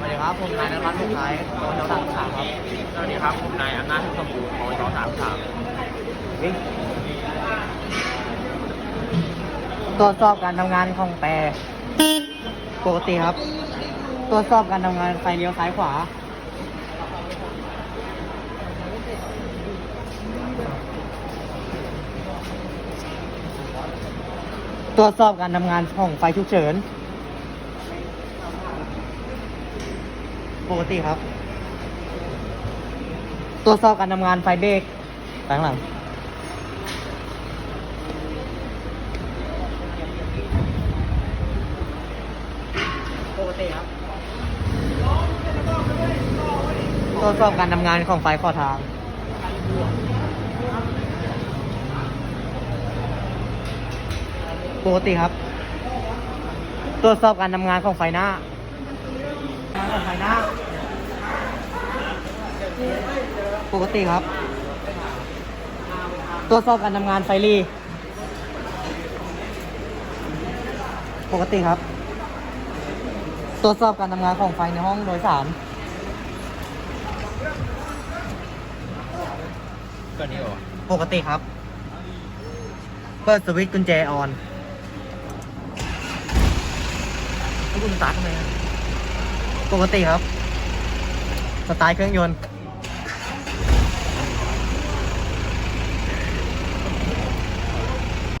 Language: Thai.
สวัสดีครับ ผมนายนภัสสุขท้ายกองชสามสามครับ สวัสดีครับ ผมนายอำนาจทุกสมบูรณ์ของชสามสามตรวจสอบการทำงานของแปรปกติครับ ตรวจสอบการทำงานไฟเลี้ยวซ้ายขวา ตรวจสอบการทำงานของไฟฉุกเฉิน ปกติครับ ตรวจสอบการทำงานไฟเบรกไปข้างหลัง ปกติครับ ตรวจสอบการทำงานของไฟขอทาง ปกติครับ ตรวจสอบการทำงานของไฟหน้า ของไฟหน้า ปกติครับตรวจสอบการทำงานไฟรี ปกติครับ ตรวจสอบการทำงานของไฟในห้องโดยสาร ก็นี่หรอปกติครับ เปิดสวิตช์กุญแจออนให้คุณสตาร์ททำไมครับ ปกติครับ สไตล์เครื่องยนต์